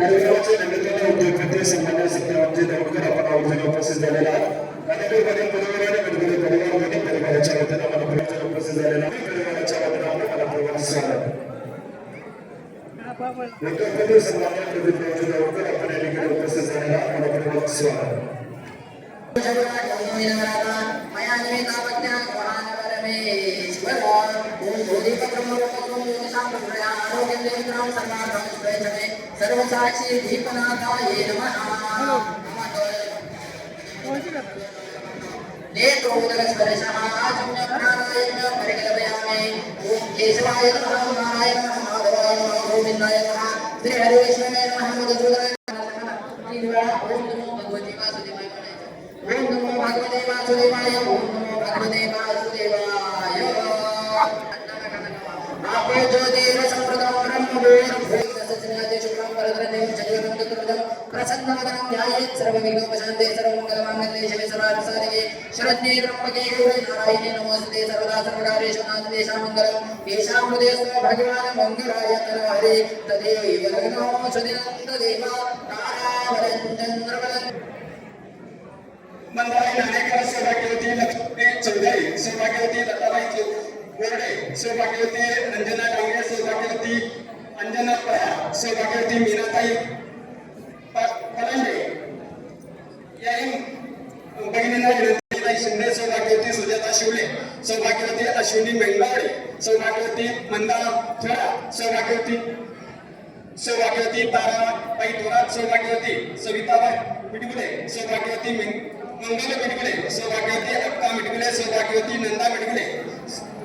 कार्यक्रमाच्या निमित्तानं उद्योगपती सन्मान्य सत्यरामजी देवकर आपण आवाजात उपस्थित झालेला आहात अनेक परिवार आणि गणपती परिवार दोन्ही परिवाराच्या वतीने मनपूर्वक उपस्थित झालेला आहे परिवाराच्या वतीने आपल्या मनपूर्वक स्वागत उद्योगपती सन्मान्य प्रदीप रावजी देवकर आपण या ठिकाणी उपस्थित झालेला आहे मनपूर्वक स्वागत सर्वसाक्षी दीपनाथाय नमः। नेत्रोदरस्पर्शः आचम्यप्राणायाम परिकल्पयामि। ॐ केशवाय नमः नारायण नमः माधवाय नमः गोविन्दाय नमः। श्रीहरिविष्णवे नमः मधुसूदनाय नमः। तीन वेळा ओम नमो भगवते वासुदेवाय म्हणायचं ओम नमो भगवते वासुदेवाय ओम नमो भगवते वासुदेवाय। आपो ज्योतिर संप्रदम ब्रह्मभूर सज्जनाते शुभं वरदरदेव जगवन्तं प्रसन्नवदनं ध्यायेत् सर्वविघ्नोपशान्ते सर्वमङ्गलमाङ्गल्ये शिवे सर्वार्थसाधिके शरण्ये त्र्यम्बके गौरी नारायणे नमोऽस्ते सर्वदा सर्वकार्येषु नाथदेशा मङ्गलम् येषां हृदयस्थ भगवान् मङ्गलाय हरे तदेव लग्नो सुदिनं तदेव तारावलं चन्द्रवलं मंदाई नाणेकर सौभाग्यवती लक्ष्मी चौधरी सौभाग्यवती दत्ताबाई बोर्डे सौभाग्यवती रंजना डांगे सौभाग्यवती अंजना पळा सौभाग्यवती मीनाताई म्हणजे सौभाग्यवती सुजाता शिवले सौभाग्यवती अश्विनी मेंगावडे सौभाग्यवती मंदा थोरा सौभाग्यवती सौभाग्यवती ताराबाई थोरात सौभाग्यवती सविताबाई मिटकुले सौभाग्यवती मंगल मिटकुले सौभाग्यवती अक्का मिटकुले सौभाग्यवती नंदा मिटकुले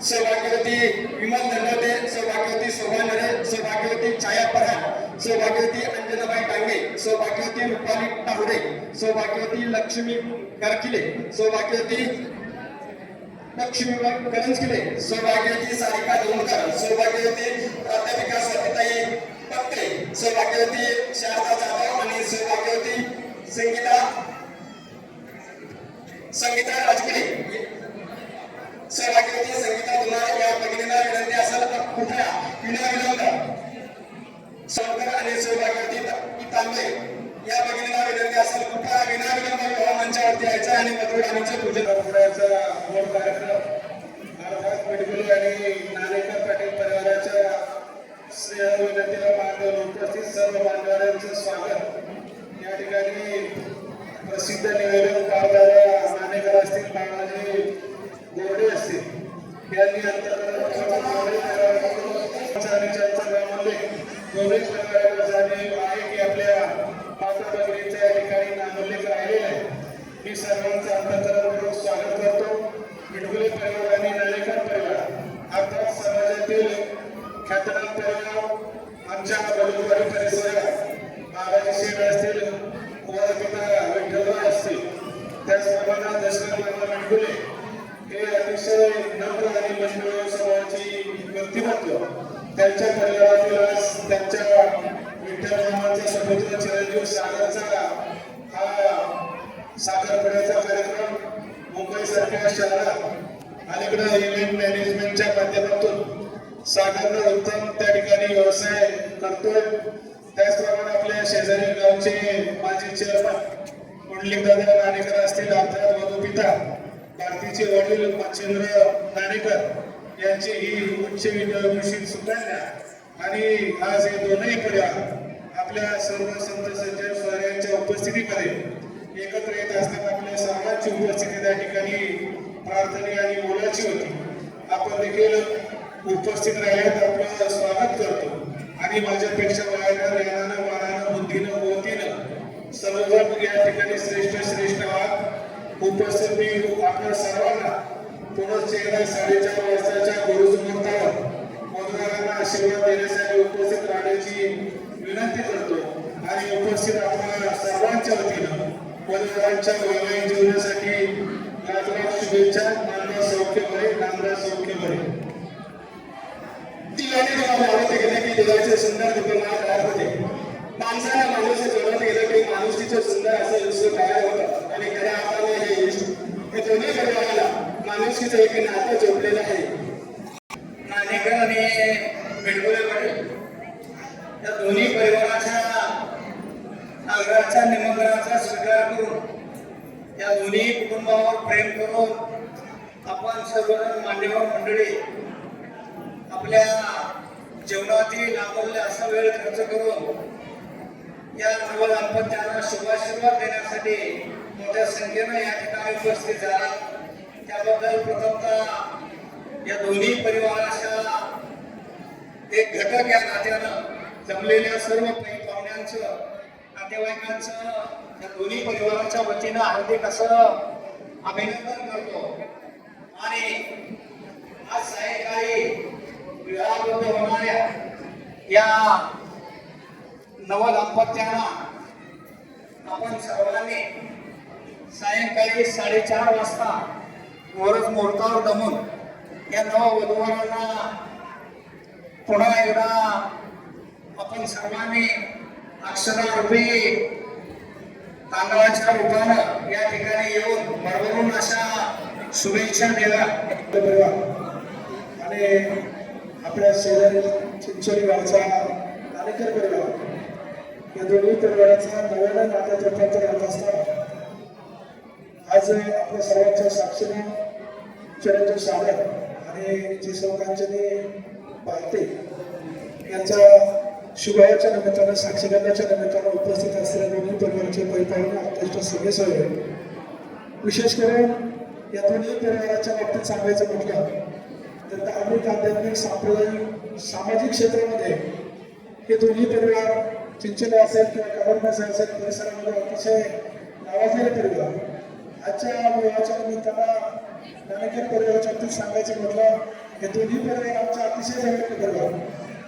सौभाग्यवती विमल दंडवते सौभाग्यवती शोभा नरे सौभाग्यवती छाया पराड सौभाग्यवती अंजनाबाई टांगे सौभाग्यवती रुपाली टाहुडे सौभाग्यवती लक्ष्मी करकिले सौभाग्यवती लक्ष्मीबाई करंजकिले सौभाग्यवती सारिका धोंडकर सौभाग्यवती प्राध्यापिका सतीताई पत्रे सौभाग्यवती शारदा जाधव आणि सौभाग्यवती संगीता संगीता राजगिरे. सौभाग्यवती संगीता दुनार या भगिनींना विनंती असेल तर कुठल्या विना विनंत सौकर लागले या भगिनीला विनंती असेल कुठला विनाविलंब विवाह मंचावरती यायचं आणि मधुराणीचं पूजन करायचा मोठ कार्यक्रम. अर्थात मेडिकल आणि नाणेकर पाटील परिवाराच्या स्नेह विनंतीला मान उपस्थित सर्व मान्यवरांचं स्वागत. या ठिकाणी प्रसिद्ध निवेदन काढणाऱ्या नाणेकर असतील बाळाजी गोरडे असतील. यांनी अंतर्गत आहे की आपल्या माता या ठिकाणी नामोल्लेख राहिलेला आहे. मी सर्वांचं अंतकरणपूर्वक स्वागत करतो. परिवार आणि परिवार अर्थात समाजातील ख्यातनाम परिवार आमच्या परिसरात बाबाजी असतील कुमारपिता विठ्ठलराव असतील त्याचप्रमाणे दशरथ मामा मिटकुले हे अतिशय नम्र आणि मंडळ स्वभावाची व्यक्तिमत्व. त्यांच्या परिवारातील आज त्यांच्या विठ्ठल मामाचा समुद्र चिरंजीव सागरचा हा साखरपुड्याचा कार्यक्रम मुंबई सारख्या शहरात अलीकडे इव्हेंट मॅनेजमेंटच्या माध्यमातून सागरनं उत्तम त्या ठिकाणी व्यवसाय करतोय. त्याचप्रमाणे आपल्या शेजारी गावचे माजी चेअरमन दादा नाणेकर असतील अर्थात मधुपिता भारतीचे वडील मच्छिंद्र नाणेकर यांची ही उच्च विद्याभूषित सुकन्या आणि आज हे दोनही परिवार आपल्या सर्व संत सज्जन स्वाऱ्यांच्या उपस्थितीमध्ये एकत्र येत असताना आपल्या सर्वांची उपस्थिती त्या ठिकाणी प्रार्थने आणि मोलाची होती. आपण देखील उपस्थित राहिल्यात. आपलं स्वागत करतो. आणि माझ्यापेक्षा वयानं ज्ञानानं मानानं बुद्धीनं मोतीनं सर्वजण या ठिकाणी श्रेष्ठ श्रेष्ठ आहात. उपस्थित मी आपल्या सर्वांना पुनश्च साडेचार वाजता मधुरांना आशीर्वाद देण्यासाठी उपस्थित राहण्याची विनंती करतो. आणि उपस्थित आपल्या सर्वांच्या वतीनं परिवारांच्या वैवाहिक जीवनासाठी लाख लाख शुभेच्छा. नांदा सौख्य भरे नांदा सौख्य भरे गाणी जेव्हा भावत गेले की जगाचे सुंदर दुकानात राहत होते. माणसाला माणूस जोडत गेलं की माणूस तिचं सुंदर असं दृश्य तयार होतं? आणि खऱ्या अर्थाने हे हे दोन्ही घडवायला माणुसकीचं एक नातं जोडलेलं आहे नाणेकर आणि बिडगुले पाटील या दोन्ही परिवाराच्या आग्रहाच्या निमंत्रणाचा स्वीकार करून या दोन्ही कुटुंबावर प्रेम करून आपण सर्वजण मान्यवर मंडळी आपल्या जेवणातील अमूल्य असा वेळ खर्च करून या नव दाम्पत्याला शुभाशीर्वाद देण्यासाठी मोठ्या संख्येनं या ठिकाणी उपस्थित झाला. त्याबद्दल प्रथमतः या दोन्ही परिवाराच्या एक घटक या नात्यानं जमलेल्या सर्व काही पाहुण्यांचं नातेवाईकांचं या दोन्ही परिवाराच्या वतीनं हार्दिक असं अभिनंदन करतो आणि आज सायंकाळी विवाहाबद्ध होणाऱ्या या नवदाम्पत्यांना आपण सर्वांनी सायंकाळी साडेचार वाजता वरच मुहूर्तावर दमून या नववधूवरांना पुन्हा एकदा आपण सर्वांनी अक्षरारूपी तांदळाच्या रूपानं या ठिकाणी येऊन भरभरून अशा शुभेच्छा दिल्या आणि आपल्या शेजारी चिंचोली गावचा नाणेकर परिवार या दोन्ही परिवाराचा नव्याला नात्यात रूपांतर होत असताना आज आपल्या सर्वांच्या साक्षीने चिरंजीव सागर आणि जी सौकांचनी पाहते यांचा शुभाच्या निमित्तानं साक्षीगंधाच्या निमित्तानं उपस्थित असलेल्या दोन्ही परिवाराचे परिपालन अत्यंत सगळे हवे विशेष करून या दोन्ही परिवाराच्या बाबतीत सांगायचं म्हटलं तर धार्मिक आध्यात्मिक सांप्रदायिक सामाजिक क्षेत्रामध्ये हे दोन्ही परिवार चिंचले असेल किंवा गव्हर्नन्स असेल परिसरामध्ये अतिशय नावाजलेले परिवार. आजच्या विवाहाच्या निमित्तानं नाणेकर परिवाराच्या बाबतीत सांगायचं म्हटलं हे दोन्ही परिवार आमच्या अतिशय जवळचे परिवार.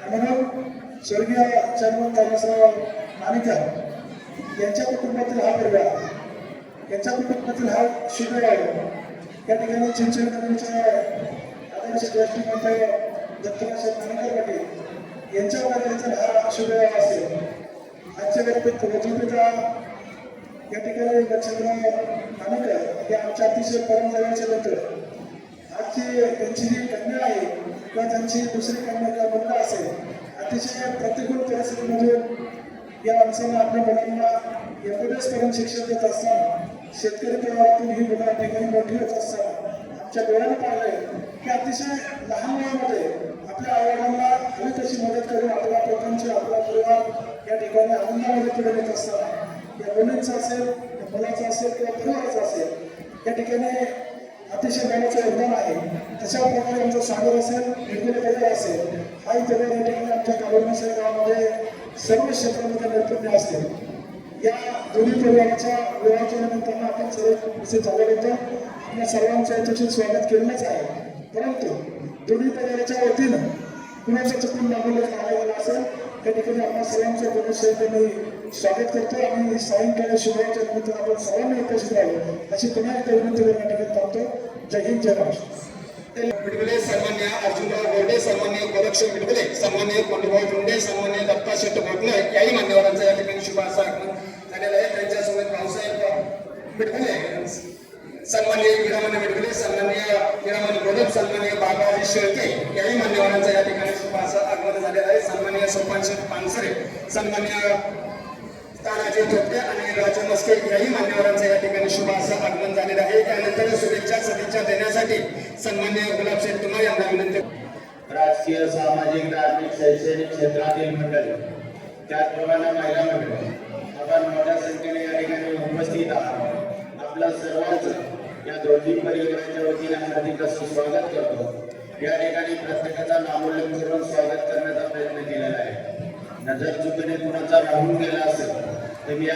आणि म्हणून स्वर्गीय चर्मन दादासाहेब नाणेकर यांच्या कुटुंबातील हा परिवार यांच्या कुटुंबातील हा शुभ या ठिकाणी चिंचणकरांचे आदर्श दृष्टिमंत दत्तराज नाणेकर पाटील यांच्यावर त्यांचा हा शुभ असेल आजच्या गणपत वधूपिता या ठिकाणी लक्ष्मण मानकर हे आमच्या अतिशय परमजवळचे मित्र आजची त्यांची जी कन्या आहे किंवा त्यांची दुसरी कन्या किंवा मुलगा असेल अतिशय प्रतिकूल परिस्थितीमधून या माणसांना आपल्या मुलांना एवढेच पर्यंत शिक्षण देत असताना शेतकरी परिवारातून ही मुलं ठिकाणी मोठी होत असताना आमच्या डोळ्याने पाहिलंय. की अतिशय लहान वयामध्ये आपल्या आईवडिलांना हवी तशी मदत करून आपल्या प्रपंच आपला परिवार या ठिकाणी आनंदामध्ये पुढे नेत असताना या मुलींचं असेल या मुलाचं असेल किंवा परिवाराचं असेल या ठिकाणी अतिशय मोलाचं योगदान आहे. तशा प्रकारे आमचा सागर असेल निर्गुण परिवार असेल हाही परिवार या ठिकाणी आमच्या काबरमेश्वर गावामध्ये सर्व क्षेत्रामध्ये नैपुण्य असते. या दोन्ही परिवाराच्या विवाहाच्या निमित्तानं आपण सर्व उपस्थित झाले होतो. आपल्या सर्वांचं याच्याशी स्वागत केलेलंच आहे. परंतु दोन्ही परिवाराच्या वतीनं कुणाचं चुकून मागवलं झालं असेल त्या ठिकाणी आपण सर्वांचं मनस्वरूपाने स्वागत करतो आणि सायंकाळी शुभेच्छा निमित्तानं आपण सर्वांनी उपस्थित राहू अशी पुन्हा एकदा विनंती करून या ठिकाणी थांबतो. जय हिंद जय महाराष्ट्र. मिडगुले सन्मान्य अर्जुनराव गोडे सन्मान्य गोरक्ष मिडगुले सन्मान्य कोंडभाऊ धुंडे सन्मान्य दत्ता शेट भोकले याही मान्यवरांचा या ठिकाणी शुभ असा आगमन झालेलं आहे. त्यांच्यासोबत भाऊसाहेब मिडगुले सन्मान्य हिरामन मिडगुले सन्मान्य हिरामन प्रदीप सन्मान्य बाबाजी शेळके याही मान्यवरांचा या ठिकाणी शुभ असं आगमन झालेलं आहे. सन्मान्य सोपान पानसरे सन्मान्य तानाजी थोपटे आणि राजू मस्के याही मान्यवरांचं या ठिकाणी शुभ असं आगमन झालेलं आहे. त्यानंतर शुभेच्छा सदिच्छा देण्यासाठी सन्मान्य गुलाब तुम्हाला यांना विनंती राजकीय सामाजिक धार्मिक शैक्षणिक क्षेत्रातील मंडळी त्याचप्रमाणे महिला मंडळी आपण मोठ्या संख्येने या ठिकाणी उपस्थित आहात. आपला सर्वांचं या दोन्ही परिवाराच्या वतीने हार्दिक स्वागत करतो. या ठिकाणी प्रत्येकाचा नामोल्लेख करून स्वागत करण्याचा प्रयत्न केलेला आहे. नजर चुकीने कुणाचा राहून गेला असेल तर या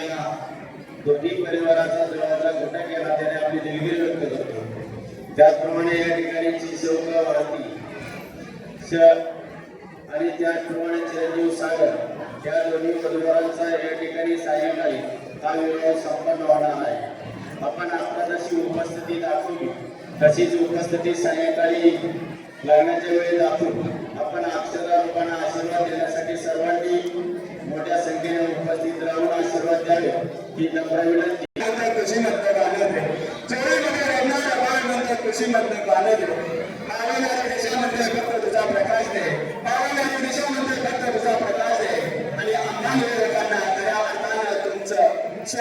दोन्ही परिवाराचा जवळचा घटक या नात्याने आपली दिलगिरी व्यक्त करतो. त्याचप्रमाणे या ठिकाणी चिसौका वाहती आणि त्याचप्रमाणे चिरंजीव सागर या दोन्ही परिवारांचा या ठिकाणी सायंकाळी हा विवाह संपन्न होणार आहे. आपण आता जशी उपस्थिती दाखवू तशीच उपस्थिती सायंकाळी लग्नाच्या वेळी दाखवू आपण अक्षरारूपाने आशीर्वाद देण्यासाठी सर्वांनी मोठ्या संख्येने उपस्थित ही नम्र विनंती. नंतर कृषी मधलं गाणं दे चोरीमध्ये रडणारा बाळ नंतर कृषी मधलं आले होते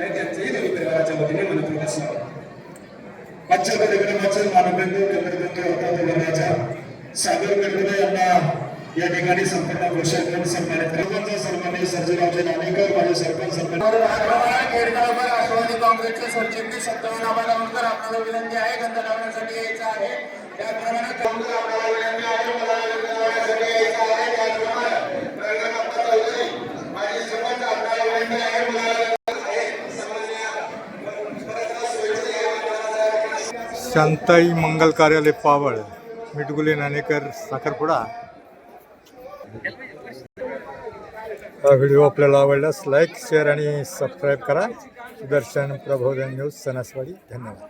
आहे त्यांचंही दोन्ही परिवाराच्या वतीने मनपूर्वक स्वागत. आजच्या कार्यक्रमाचे मानबिंदू केंद्रबिंदू होता ते वर्गाच्या सागर गडकरी यांना या ठिकाणी संपूर्ण घोषित करून सन्मानित करतो. सन्मान्य सर्जेरावचे नाणेकर माझे सरपंच सरपंच केडगावकर राष्ट्रवादी काँग्रेसचे सरचिटणीस सत्तावन्न आम्हाला म्हणकर आपल्याला विनंती आहे गंध लावण्यासाठी यायचं आहे. त्याप्रमाणे काँग्रेस आपल्याला विनंती आहे मला गंध लावण्यासाठी यायचं आहे त्याचप्रमाणे रंगनाथ चौधरी माझी सरपंच आपल्याला विनंती आहे मला आहे सामान्य परत सोयीचं आहे. शांताई मंगल कार्यालय पावळ मिटगुले नाणेकर साखरपुडा. हा व्हिडिओ आपल्याला आवडल्यास लाईक शेअर आणि सबस्क्राईब करा. सुदर्शन प्रबोधन न्यूज सणासवाडी. धन्यवाद.